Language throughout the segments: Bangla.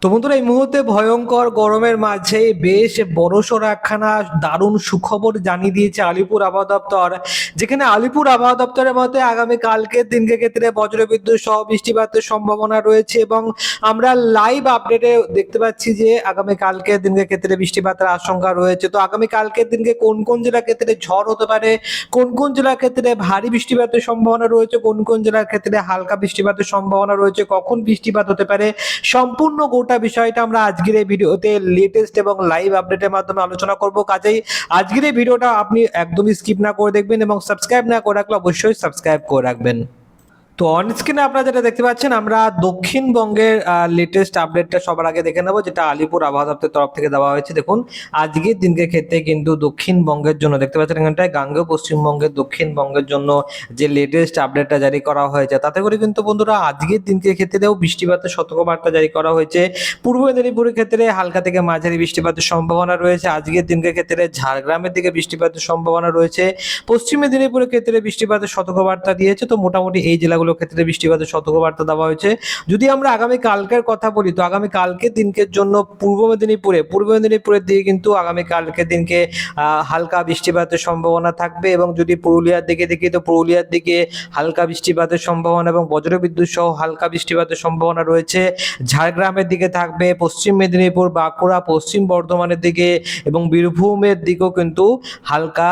তো বন্ধুরা, এই মুহূর্তে ভয়ঙ্কর গরমের মাঝে বেশ বড়সড় একখানা দারুণ সুখবর জানিয়ে দিয়েছে আলিপুর আবহাওয়া দপ্তর, যেখানে আলিপুর আবহাওয়া দপ্তরের মতে আগামী কালকের দিনকে ক্ষেত্রে বজ্রবিদ্যুৎ সহ বৃষ্টিপাতের সম্ভাবনা রয়েছে এবং আমরা লাইভ আপডেটে দেখতে পাচ্ছি যে আগামী কালকের দিনকে ক্ষেত্রে বৃষ্টিপাতের আশঙ্কা রয়েছে। তো আগামী কালকের দিনকে কোন কোন জেলার ক্ষেত্রে ঝড় হতে পারে, কোন কোন জেলার ক্ষেত্রে ভারী বৃষ্টিপাতের সম্ভাবনা রয়েছে, কোন কোন জেলার ক্ষেত্রে হালকা বৃষ্টিপাতের সম্ভাবনা রয়েছে, কখন বৃষ্টিপাত হতে পারে, সম্পূর্ণ গোটা বিষয়টা আমরা আজকের এই ভিডিওতে লেটেস্ট এবং লাইভ আপডেটের মাধ্যমে আলোচনা করব। কাজেই আজকের এই ভিডিওটা আপনি একদমই স্কিপ না করে দেখবেন এবং সাবস্ক্রাইব না করে রাখলে অবশ্যই সাবস্ক্রাইব করে রাখবেন। তো অন স্ক্রিনে আপনারা যেটা দেখতে পাচ্ছেন, আমরা দক্ষিণবঙ্গের লেটেস্ট আপডেটটা সবার আগে দেখে নেব, যেটা আলিপুর আবহাওয়া দপ্তরের তরফ থেকে দেওয়া হয়েছে। দেখুন, আজকের দিনকে ক্ষেত্রে কিন্তু দক্ষিণবঙ্গের জন্য, দেখতে পাচ্ছেন এখানটায় গাঙ্গেয় পশ্চিমবঙ্গের দক্ষিণবঙ্গের জন্য যে লেটেস্ট আপডেটটা জারি করা হয়েছে, তাতে করে কিন্তু বন্ধুরা আজকের দিনকে ক্ষেত্রেও বৃষ্টিপাতের সতর্কবার্তা জারি করা হয়েছে। পূর্ব মেদিনীপুরের ক্ষেত্রে হালকা থেকে মাঝারি বৃষ্টিপাতের সম্ভাবনা রয়েছে। আজকের দিনকে ক্ষেত্রে ঝাড়গ্রামের দিকে বৃষ্টিপাতের সম্ভাবনা রয়েছে। পশ্চিম মেদিনীপুরের ক্ষেত্রে বৃষ্টিপাতের সতর্কবার্তা দিয়েছে। তো মোটামুটি এই জেলাগুলোর ক্ষেত্রে বৃষ্টিপাতের সতর্কবার্তা দেওয়া হয়েছে। যদি আমরা আগামী কালকের কথা বলি, তো আগামী কালকের দিনকের জন্য পূর্ব মেদিনীপুরে, পূর্ব মেদিনীপুরের দিকে কিন্তু আগামী কালকের দিনকে হালকা বৃষ্টিপাতের সম্ভাবনা থাকবে এবং যদি পুরুলিয়ার দিকে দেখি, তো পুরুলিয়ার দিকে হালকা বৃষ্টিপাতের সম্ভাবনা এবং বজ্রবিদ্যুৎ সহ হালকা বৃষ্টিপাতের সম্ভাবনা রয়েছে। ঝাড়গ্রামের দিকে থাকবে, পশ্চিম মেদিনীপুর, বাঁকুড়া, পশ্চিম বর্ধমানের দিকে এবং বীরভূমের দিকেও কিন্তু হালকা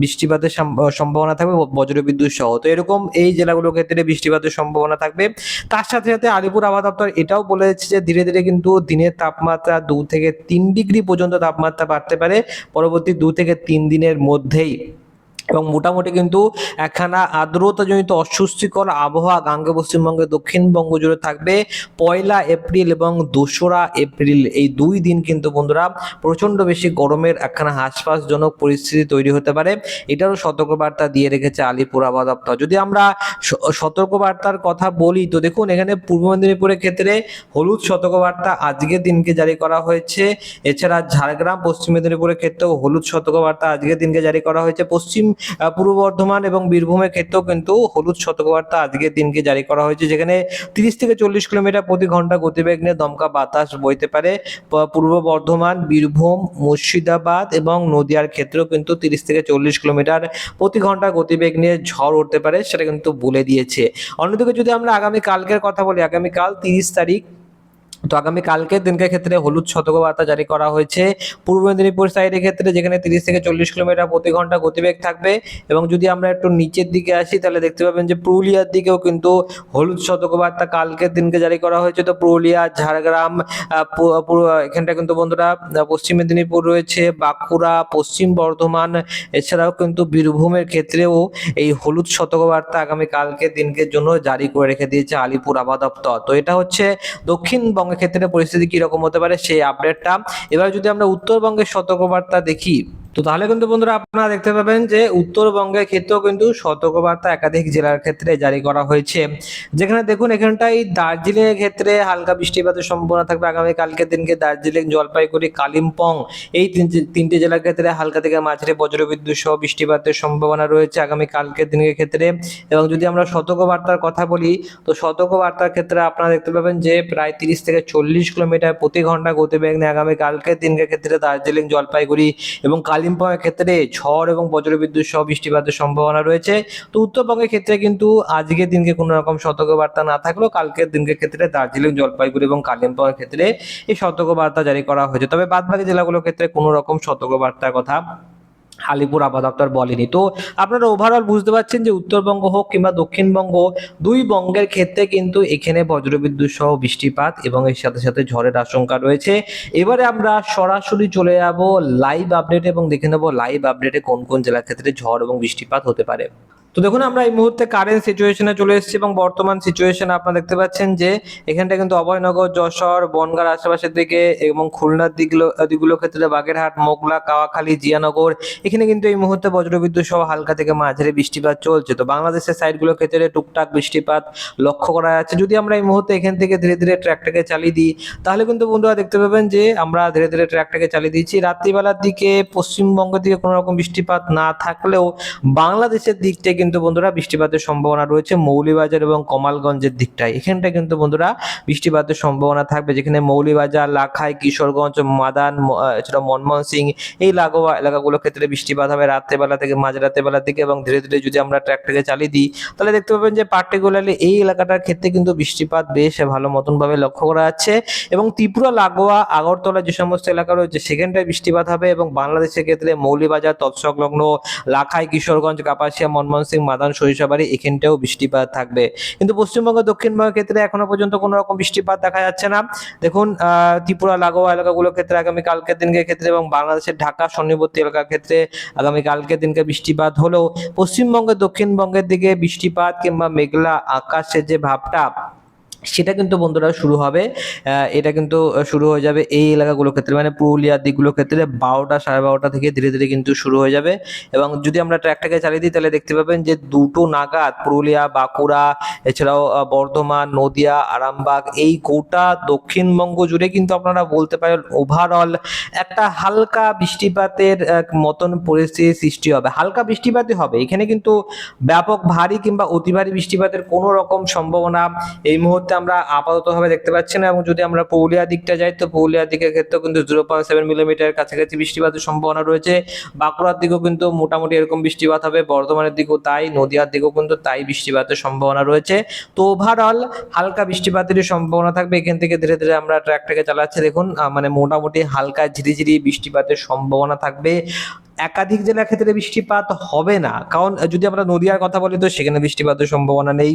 বৃষ্টিপাতের সম্ভাবনা থাকবে, বজ্রবিদ্যুৎ সহ। তো এরকম এই জেলাগুলোর ক্ষেত্রে বৃষ্টিপাতের সম্ভাবনা থাকবে। তার সাথে সাথে আলিপুর আবহাওয়া দপ্তর এটাও বলে বলেছে যে ধীরে ধীরে কিন্তু দিনের তাপমাত্রা দু থেকে তিন ডিগ্রি পর্যন্ত তাপমাত্রা বাড়তে পারে। পরবর্তী দু থেকে তিন দিনের মধ্যেই। এবং মোটামুটি কিন্তু একখানা আর্দ্রতাজনিত অস্বস্তিকর আবহাওয়া গাঙ্গে পশ্চিমবঙ্গের দক্ষিণবঙ্গ জুড়ে থাকবে। পয়লা এপ্রিল এবং দোসরা এপ্রিল এই দুই দিন কিন্তু বন্ধুরা প্রচণ্ড বেশি গরমের একখানা হাসপাসজনক পরিস্থিতি তৈরি হতে পারে। এটারও সতর্কবার্তা দিয়ে রেখেছে আলিপুর আবহাওয়া দপ্তর। যদি আমরা সতর্কবার্তার কথা বলি, তো দেখুন এখানে পূর্ব মেদিনীপুরের ক্ষেত্রে হলুদ সতর্কবার্তা আজকের দিনকে জারি করা হয়েছে। এছাড়া ঝাড়গ্রাম, পশ্চিম মেদিনীপুরের ক্ষেত্রেও হলুদ সতর্কবার্তা আজকের দিনকে জারি করা হয়েছে। পশ্চিম পূর্ব বর্ধমান এবং বীরভূমের ক্ষেত্রেও কিন্তু হলুদ সতর্কবার্তা আজকের দিনকে জারি করা হয়েছে, যেখানে তিরিশ থেকে চল্লিশ কিলোমিটার প্রতি ঘণ্টা গতিবেগ নিয়ে দমকা বাতাস বইতে পারে। পূর্ব বর্ধমান, বীরভূম, মুর্শিদাবাদ এবং নদিয়ার ক্ষেত্রেও কিন্তু তিরিশ থেকে চল্লিশ কিলোমিটার প্রতি ঘণ্টা গতিবেগ নিয়ে ঝড় উঠতে পারে, সেটা কিন্তু বলে দিয়েছে। অন্যদিকে যদি আমরা আগামী কালকের কথা বলি, আগামীকাল তিরিশ তারিখ তো আগামী কালকের দিনকে ক্ষেত্রে হলুদ সতর্কবার্তা জারি করা হয়েছে। পূর্ব মেদিনীপুর সাইডের ক্ষেত্রে যেখানে তিরিশ থেকে চল্লিশ কিলোমিটার প্রতি ঘণ্টা গতিবেগ থাকবে এবং যদি আমরা একটু নিচের দিকে আসি, তাহলে দেখতে পাবেন যে পুরুলিয়ার দিকেও কিন্তু হলুদ সতর্কবার্তা কালকের দিনকে জারি করা হয়েছে। তো পুরুলিয়া, ঝাড়গ্রাম এখানটা কিন্তু বন্ধুরা পশ্চিম মেদিনীপুর রয়েছে, বাঁকুড়া, পশ্চিম বর্ধমান, এছাড়াও কিন্তু বীরভূমের ক্ষেত্রেও এই হলুদ সতর্কবার্তা আগামী কালকের দিনকের জন্য জারি করে রেখে দিয়েছে আলিপুর আবহাওয়া দপ্তর। তো এটা হচ্ছে দক্ষিণবঙ্গের ক্ষেত্রে পরিস্থিতি কীরকম হতে পারে সেই আপডেটটা এবার যদি আমরা উত্তরবঙ্গের সতর্কবার্তা দেখি তো তাহলে কিন্তু বন্ধুরা আপনারা দেখতে পাবেন যে উত্তরবঙ্গের ক্ষেত্রেও কিন্তু সতর্কবার্তা একাধিক জেলার ক্ষেত্রে জারি করা হয়েছে। যেখানে দেখুন এখানটাই দার্জিলিং এর ক্ষেত্রে হালকা বৃষ্টিপাতের সম্ভাবনা থাকবে। আগামী কালকের দিনকে দার্জিলিং, জলপাইগুড়ি, কালিম্পং এই তিনটে- জেলার ক্ষেত্রে হালকা থেকে মাঝারি বজ্রবিদ্যুৎ সহ বৃষ্টিপাতের সম্ভাবনা রয়েছে আগামী কালকের দিনের ক্ষেত্রে। এবং যদি আমরা সতর্কবার্তার কথা বলি, তো সতর্কবার্তার ক্ষেত্রে আপনারা দেখতে পাবেন যে প্রায় তিরিশ থেকে চল্লিশ কিলোমিটার প্রতি ঘণ্টা গতিবেগ নিয়ে আগামী কালকের দিনের ক্ষেত্রে দার্জিলিং, জলপাইগুড়ি এবং কালিম্পংয়ের ক্ষেত্রে ঝড় এবং বজ্রবিদ্যুৎ সহ বৃষ্টিপাতের সম্ভাবনা রয়েছে। তো উত্তরবঙ্গের ক্ষেত্রে কিন্তু আজকের দিনকে কোনো রকম সতর্কবার্তা না থাকলেও কালকের দিনকে ক্ষেত্রে দার্জিলিং, জলপাইগুড়ি এবং কালিম্পংয়ের ক্ষেত্রে এই সতর্কবার্তা জারি করা হয়েছে। তবে বাদবাকি জেলাগুলোর ক্ষেত্রে কোনো রকম সতর্কবার্তার কথা আলিপুর আবহাওয়া বলেনি। তো আপনারা ওভারঅল বুঝতে পারছেন যে উত্তরবঙ্গ হোক কিংবা দক্ষিণবঙ্গ দুই বঙ্গের ক্ষেত্রে কিন্তু এখানে বজ্রবিদ্যুৎ সহ বৃষ্টিপাত এবং এর সাথে সাথে ঝড়ের আশঙ্কা রয়েছে। এবারে আমরা সরাসরি চলে যাব লাইভ আপডেট এবং দেখে নেব লাইভ আপডেটে কোন কোন জেলার ক্ষেত্রে ঝড় এবং বৃষ্টিপাত হতে পারে। তো দেখুন, আমরা এই মুহূর্তে কারেন্ট সিচুয়েশনে চলে এসেছি এবং বর্তমান সিচুয়েশন আপনারা দেখতে পাচ্ছেন যে এখানটা কিন্তু অভয়নগর, যশোর, বনগার আশেপাশের দিকে এবং খুলনার দিকগুলো দিকগুলো ক্ষেত্রে বাগেরহাট, মোগলা, কাওয়াখালী, জিয়ানগর, এখানে কিন্তু এই মুহূর্তে বজ্রবিদ্যুৎ সহ হালকা থেকে মাঝারি বৃষ্টিপাত চলছে। তো বাংলাদেশের সাইডগুলোর ক্ষেত্রে টুকটাক বৃষ্টিপাত লক্ষ্য করা যাচ্ছে। যদি আমরা এই মুহূর্তে এখান থেকে ধীরে ধীরে ট্র্যাকটাকে চালিয়ে দিই, তাহলে কিন্তু বন্ধুরা দেখতে পাবেন যে আমরা ধীরে ধীরে ট্র্যাকটাকে চালিয়ে দিচ্ছি। রাত্রিবেলার দিকে পশ্চিমবঙ্গের দিকে কোনো রকম বৃষ্টিপাত না থাকলেও বাংলাদেশের দিক থেকে কিন্তু বন্ধুরা বৃষ্টিপাতের সম্ভাবনা রয়েছে মৌলিবাজার এবং কমালগঞ্জের দিকটায়। এখানটা কিন্তু বন্ধুরা বৃষ্টিপাতের সম্ভাবনা থাকবে, যেখানে মৌলিবাজার, লাখাই, কিশোরগঞ্জ, মাদান এছাড়া মনমোহন সিং এই লাগোয়া এলাকাগুলোর ক্ষেত্রে বৃষ্টিপাত হবে রাত্রেবেলা থেকে মাঝরাতের বেলা থেকে এবং ধীরে ধীরে যদি আমরা ট্র্যাকটাকে চালিয়ে দিই, তাহলে দেখতে পাবেন যে পার্টিকুলারলি এই এলাকাটার ক্ষেত্রে কিন্তু বৃষ্টিপাত বেশ ভালো মতন ভাবে লক্ষ্য করা যাচ্ছে এবং ত্রিপুরা, লাগোয়া, আগরতলা যে সমস্ত এলাকা রয়েছে, সেখানটায় বৃষ্টিপাত হবে এবং বাংলাদেশের ক্ষেত্রে মৌলিবাজার, তৎসংলগ্ন, লাখাই, কিশোরগঞ্জ, কাপাসিয়া, মনমোহন সিং, মাদান সরিষাবাড়ি এখানটাও বৃষ্টিপাত থাকবে। কিন্তু পশ্চিমবঙ্গ দক্ষিণবঙ্গের ক্ষেত্রে এখনও পর্যন্ত কোনো রকম বৃষ্টিপাত দেখা যাচ্ছে না। দেখুন ত্রিপুরা, লাগোয়া এলাকাগুলোর ক্ষেত্রে আগামী কালকের দিনকে ক্ষেত্রে এবং বাংলাদেশের ঢাকা, সন্নিবর্তী এলাকার ক্ষেত্রে আগামী কালকের দিনকে বৃষ্টিপাত হলেও পশ্চিমবঙ্গের দক্ষিণবঙ্গের দিকে বৃষ্টিপাত কিংবা মেঘলা আকাশের যে ভাবটা সেটা কিন্তু বন্ধুরা শুরু হবে এটা কিন্তু শুরু হয়ে যাবে এই এলাকাগুলোর ক্ষেত্রে মানে পুরুলিয়ার দিকগুলোর ক্ষেত্রে বারোটা সাড়ে বারোটা থেকে ধীরে ধীরে কিন্তু শুরু হয়ে যাবে। এবং যদি আমরা ট্র্যাকটাকে চালিয়ে দিই, তাহলে দেখতে পাবেন যে দুটো নাগাদ পুরুলিয়া, বাঁকুড়া, এছাড়াও বর্ধমান, নদিয়া, আরামবাগ, এই গোটা দক্ষিণবঙ্গ জুড়ে কিন্তু আপনারা বলতে পারেন ওভারঅল একটা হালকা বৃষ্টিপাতের মতন পরিস্থিতির সৃষ্টি হবে। হালকা বৃষ্টিপাতই হবে, এখানে কিন্তু ব্যাপক ভারী কিংবা অতি ভারী বৃষ্টিপাতের কোনো রকম সম্ভাবনা এই মুহূর্তে আমরা আপাততভাবে দেখতে পাচ্ছি না এবং যদি আমরা পুরুলিয়া দিকটা যাই, তো পুরুলিয়ার দিকের ক্ষেত্রেও কিন্তু জিরো পয়েন্ট সেভেন মিলিমিটার কাছাকাছি বৃষ্টিপাতের সম্ভাবনা রয়েছে। বাঁকুড়ার দিকেও কিন্তু মোটামুটি এরকম বৃষ্টিপাত হবে, বর্ধমানের দিকেও তাই, নদিয়ার দিকেও কিন্তু তাই বৃষ্টিপাতের সম্ভাবনা রয়েছে। তো ওভারঅল হালকা বৃষ্টিপাতেরই সম্ভাবনা থাকবে, এখান থেকে ধীরে ধীরে আমরা ট্র্যাকটাকে চালাচ্ছি। দেখুন মানে মোটামুটি হালকা ঝিরিঝিরি বৃষ্টিপাতের সম্ভাবনা থাকবে। একাধিক জেলার ক্ষেত্রে বৃষ্টিপাত হবে না, কারণ যদি আমরা নদিয়ার কথা বলি, তো সেখানে বৃষ্টিপাতের সম্ভাবনা নেই।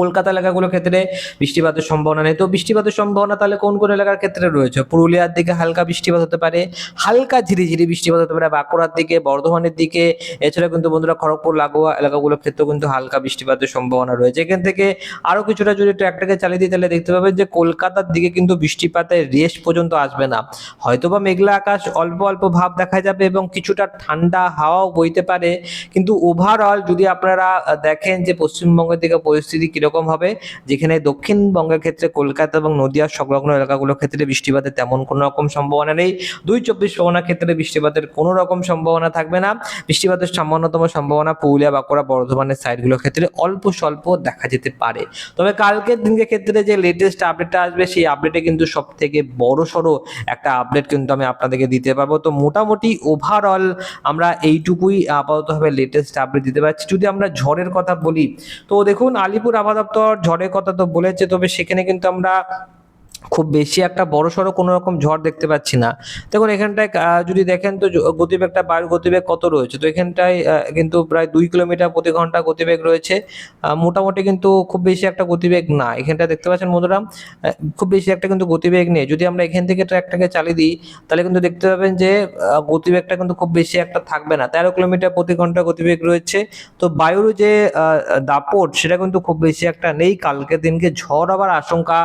কলকাতা এলাকাগুলোর ক্ষেত্রে বৃষ্টিপাতের সম্ভাবনা নেই। তো বৃষ্টিপাতের সম্ভাবনা তাহলে কোন কোন এলাকার ক্ষেত্রে রয়েছে? পুরুলিয়ার দিকে হালকা বৃষ্টিপাত হতে পারে, হালকা ঝিরিঝিরি বৃষ্টিপাত হতে পারে, বাঁকুড়ার দিকে, বর্ধমানের দিকে এছাড়া কিন্তু বন্ধুরা খড়গপুর, লাগোয়া এলাকাগুলোর ক্ষেত্রেও কিন্তু হালকা বৃষ্টিপাতের সম্ভাবনা রয়েছে। এখান থেকে আরও কিছুটা যদি ট্র্যাকটাকে চালিয়ে দিই, তাহলে দেখতে পাবেন যে কলকাতার দিকে কিন্তু বৃষ্টিপাতের রেশ পর্যন্ত আসবে না। হয়তোবা মেঘলা আকাশ, অল্প অল্প ভাব দেখা যাবে এবং কিছুটা ঠান্ডা হাওয়াও বইতে পারে। কিন্তু ওভারঅল যদি আপনারা দেখেন যে পশ্চিমবঙ্গের দিকে পরিস্থিতি কীরকম হবে? যেখানে দক্ষিণবঙ্গের ক্ষেত্রে কলকাতা এবং নদিয়ার সংলগ্ন এলাকাগুলোর ক্ষেত্রে বৃষ্টিপাতের তেমন কোনো রকম সম্ভাবনা নেই। দুই চব্বিশ পরগনার ক্ষেত্রে বৃষ্টিপাতের কোনো রকম সম্ভাবনা থাকবে না। বৃষ্টিপাতের সামান্যতম সম্ভাবনা পুরুলিয়া, বাঁকুড়া, বর্ধমানের সাইডগুলোর ক্ষেত্রে অল্প স্বল্প দেখা যেতে পারে। তবে কালকের দিনকে ক্ষেত্রে যে লেটেস্ট আপডেটটা আসবে, সেই আপডেটে কিন্তু সব থেকে বড় সড়ো একটা আপডেট কিন্তু আমি আপনাদেরকে দিতে পারব। তো মোটামুটি ওভারঅল আমরা এইটুকুই আপাততভাবে লেটেস্ট আপডেট দিতে পারছি। যদি আমরা ঝড়ের কথা বলি, তো দেখুন আলিপুর আবহাওয়া দপ্তর ঝড়ের কথা তো বলেছে তবে সেখানে কিন্তু আমরা খুব বেশি একটা বড় সড়ো কোনো রকম ঝড় দেখতে পাচ্ছি না। দেখুন এখানটায় যদি দেখেন তো গতিবেগটা বায়ুর গতিবেগ কত রয়েছে? তো এখানটায় কিন্তু প্রায় দুই কিলোমিটার প্রতি ঘণ্টা গতিবেগ রয়েছে। মোটামুটি কিন্তু খুব বেশি একটা গতিবেগ না। এখানটা দেখতে পাচ্ছেন আহ, খুব বেশি একটা কিন্তু গতিবেগ নেই। যদি আমরা এখান থেকে ট্র্যাকটাকে চালিয়ে দিই তাহলে কিন্তু দেখতে পাবেন যে গতিবেগটা কিন্তু খুব বেশি একটা থাকবে না। তেরো কিলোমিটার প্রতি ঘণ্টা গতিবেগ রয়েছে। তো বায়ুর যে দাপট সেটা কিন্তু খুব বেশি একটা নেই। কালকে দিনকে ঝড় আবার আশঙ্কা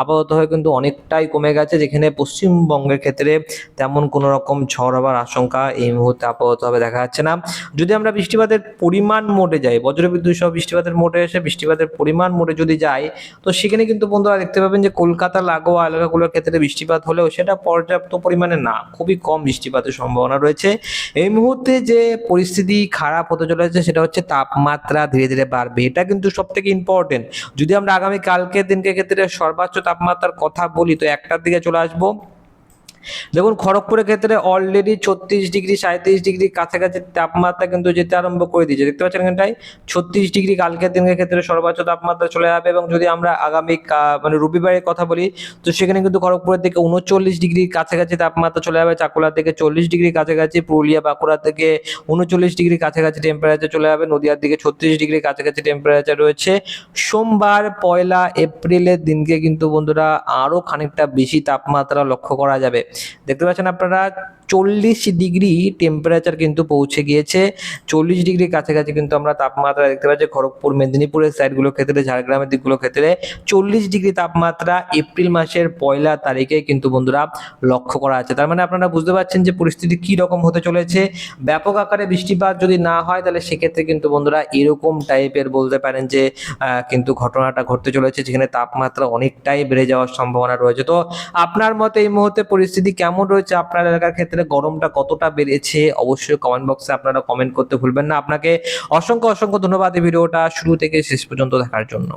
আপাতত হয়ে কিন্তু অনেকটাই কমে গেছে, যেখানে পশ্চিমবঙ্গের ক্ষেত্রে তেমন কোনো রকম ঝড় হবার আশঙ্কা এই মুহূর্তে আপাতত হবে দেখা যাচ্ছে না। যদি আমরা বৃষ্টিপাতের পরিমাণ মোটে যাই বজ্রবিদ্যুৎ সহ বৃষ্টিপাতের মোটে এসে বৃষ্টিপাতের পরিমাণ মোটে যদি যাই, তো সেখানে কিন্তু বন্ধুরা দেখতে পাবেন যে কলকাতা, লাগোয়া এলাকাগুলোর ক্ষেত্রে বৃষ্টিপাত হলেও সেটা পর্যাপ্ত পরিমাণে না, খুবই কম বৃষ্টিপাতের সম্ভাবনা রয়েছে। এই মুহূর্তে যে পরিস্থিতি খারাপ হতে চলেছে সেটা হচ্ছে তাপমাত্রা ধীরে ধীরে বাড়বে, এটা কিন্তু সব থেকে ইম্পর্টেন্ট যদি আমরা আগামী কালকের দিনকে ক্ষেত্রে সর্বোচ্চ তাপমাত্রার কথা বলি তো একটার দিকে চলে আসব। দেখুন, খড়গপুরের ক্ষেত্রে অলরেডি ছত্রিশ ডিগ্রি সাঁত্রিশ ডিগ্রি কাছাকাছি তাপমাত্রা কিন্তু যেতে আরম্ভ করে দিয়েছে। দেখতে পাচ্ছেন এখানটায়? ছত্রিশ ডিগ্রি কালকের দিনের ক্ষেত্রে সর্বোচ্চ তাপমাত্রা চলে যাবে এবং যদি আমরা আগামী মানে রবিবারের কথা বলি, তো সেখানে কিন্তু খড়গপুরের দিকে উনচল্লিশ ডিগ্রি কাছাকাছি তাপমাত্রা চলে যাবে চাকুলা থেকে চল্লিশ ডিগ্রি কাছাকাছি, পুরুলিয়া বাঁকুড়া থেকে উনচল্লিশ ডিগ্রি কাছাকাছি টেম্পারেচার চলে যাবে, নদিয়ার দিকে ছত্রিশ ডিগ্রি কাছাকাছি টেম্পারেচার রয়েছে। সোমবার, পয়লা এপ্রিলের দিনকে কিন্তু বন্ধুরা আরও খানিকটা বেশি তাপমাত্রা লক্ষ্য করা যাবে। দেখতে পাচ্ছেন আপনারা চল্লিশ ডিগ্রি টেম্পারেচার কিন্তু পৌঁছে গিয়েছে। চল্লিশ ডিগ্রি কাছাকাছি কিন্তু আমরা তাপমাত্রা দেখতে পাচ্ছি খড়গপুর, মেদিনীপুরের সাইডগুলোর ক্ষেত্রে, ঝাড়গ্রামের দিকগুলোর ক্ষেত্রে। চল্লিশ ডিগ্রি তাপমাত্রা এপ্রিল মাসের পয়লা তারিখে কিন্তু বন্ধুরা লক্ষ্য করা আছে তার মানে আপনারা বুঝতে পারছেন যে পরিস্থিতি কী রকম হতে চলেছে। ব্যাপক আকারে বৃষ্টিপাত যদি না হয়, তাহলে সেক্ষেত্রে কিন্তু বন্ধুরা এরকম টাইপের বলতে পারেন যে কিন্তু ঘটনাটা ঘটতে চলেছে যেখানে তাপমাত্রা অনেকটাই বেড়ে যাওয়ার সম্ভাবনা রয়েছে। তো আপনার মতে এই মুহূর্তে পরিস্থিতি কেমন রয়েছে আপনার এলাকার ক্ষেত্রে? ক্ষেত্রে গরমটা কতটা বেড়েছে, অবশ্যই কমেন্ট বক্সে আপনারা কমেন্ট করতে ভুলবেন না। আপনাকে অসংখ্য অসংখ্য ধন্যবাদ এই ভিডিওটা শুরু থেকে শেষ পর্যন্ত দেখার জন্য।